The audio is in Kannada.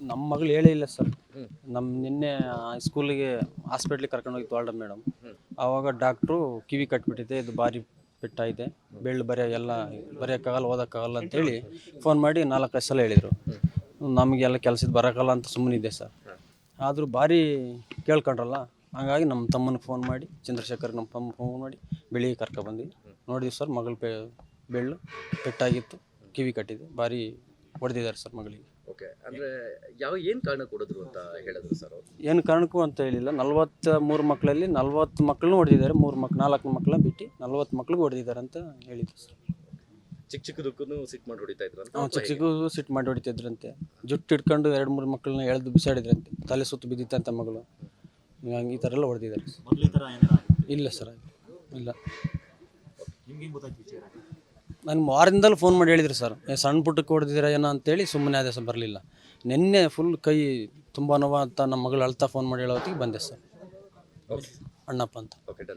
ನಮ್ಮ ಮಗಳು ಹೇಳೇ ಇಲ್ಲ ಸರ್. ನಮ್ಮ ನಿನ್ನೆ ಸ್ಕೂಲಿಗೆ ಹಾಸ್ಪಿಟ್ಲಿಗೆ ಕರ್ಕೊಂಡು ಹೋಗಿತ್ತು ವಾಲ್ಡ ಮೇಡಮ್ ಆವಾಗ ಡಾಕ್ಟ್ರು ಕಿವಿ ಕಟ್ಬಿಟ್ಟಿದೆ ಇದು ಭಾರಿ ಪೆಟ್ಟಾಗಿದೆ ಬೆಳ್ಳು ಬರೆಯ ಎಲ್ಲ ಬರೆಯೋಕ್ಕಾಗಲ್ಲ ಓದೋಕ್ಕಾಗಲ್ಲ ಅಂತೇಳಿ ಫೋನ್ ಮಾಡಿ ನಾಲ್ಕೈದು ಸಲ ಹೇಳಿದರು. ನಮಗೆಲ್ಲ ಕೆಲಸದ ಬರೋಕ್ಕಲ್ಲ ಅಂತ ಸುಮ್ಮನಿದೆ ಸರ್. ಆದರೂ ಭಾರಿ ಕೇಳ್ಕೊಂಡ್ರಲ್ಲ ಹಾಗಾಗಿ ನಮ್ಮ ತಮ್ಮನಿಗೆ ಫೋನ್ ಮಾಡಿ ಚಂದ್ರಶೇಖರ್ ನಮ್ಮ ತಮ್ಮ ಫೋನ್ ಮಾಡಿ ಬೆಳಿಗ್ಗೆ ಕರ್ಕೊಂಡ್ಬಂದ್ವಿ ನೋಡಿದ್ವಿ ಸರ್ ಮಗಳು ಪೆ ಬೆಳ್ಳು ಪೆಟ್ಟಾಗಿತ್ತು ಕಿವಿ ಕಟ್ಟಿದೆ ಭಾರಿ ಹೊಡೆದಿದ್ದಾರೆ ಸರ್ ಮಗಳಿಗೆ. ಓಕೆ ಅಂದ್ರೆ ಯಾವ ಏನು ಕಾರಣ ಕೊಡಿದ್ರು ಅಂತ ಹೇಳಿದ್ರು ಸರ್ ಅವರು? ಏನು ಕಾರಣಕ್ಕೂ ಅಂತ ಹೇಳಿಲ್ಲ. ನಲ್ವತ್ತ ಮೂರು ಮಕ್ಕಳಲ್ಲಿ ನಲ್ವತ್ತು ಮಕ್ಕಳನ್ನೂ ಹೊಡೆದಿದ್ದಾರೆ. ಮೂರು ಮಕ್ ನಾಲ್ಕು ಮಕ್ಕಳನ್ನ ಬಿಟ್ಟು ನಲ್ವತ್ತು ಮಕ್ಳಿಗೆ ಹೊಡೆದಿದ್ದಾರೆ ಅಂತ ಹೇಳಿದ್ರು ಸರ್. ಚಿಕ್ಕ ಚಿಕ್ಕದಕ್ಕೂ ಸಿಟ್ ಮಾಡಿ ಹೊಡಿತಾ ಇದ್ರು ಅಂತ ಚಿಕ್ಕ ಸಿಟ್ ಸಿಟ್ಟು ಮಾಡಿ ಹೊಡಿತಿದ್ರಂತೆ ಜುಟ್ಟು ಇಟ್ಕೊಂಡು ಎರಡು ಮೂರು ಮಕ್ಕಳನ್ನ ಎಳೆದು ಬಿಸಾಡಿದ್ರಂತೆ. ತಲೆ ಸುತ್ತು ಬಿದ್ದಿತ್ತಂತೆ ಮಗಳು. ಹಂಗೆ ಈ ಥರ ಎಲ್ಲ ಹೊಡೆದಿದ್ದಾರೆ ಇಲ್ಲ ಸರ್ ಇಲ್ಲ. ನಿಮ್ಗೆ ಹೆಂಗ್ ಗೊತ್ತಾಯ್ತು ವಿಚಾರ? ನಾನು ವಾರದಿಂದಲೂ ಫೋನ್ ಮಾಡಿ ಹೇಳಿದ್ರು ಸರ್ ಏ ಸಣ್ಣ ಪುಟ್ಟಕ್ಕೆ ಹೊಡೆದಿದ್ದೀರಾ ಏನೋ ಅಂತೇಳಿ ಸುಮ್ಮನೆ ಅದೇ ಸರ್ ಬರಲಿಲ್ಲ. ನಿನ್ನೆ ಫುಲ್ ಕೈ ತುಂಬ ನೋವು ಅಂತ ನಮ್ಮ ಮಗಳು ಅಳ್ತಾ ಫೋನ್ ಮಾಡಿ ಹೇಳೋತ್ತಿಗೆ ಬಂದೆ ಸರ್ ಓಕೆ ಅಣ್ಣಪ್ಪ ಅಂತ. Okay done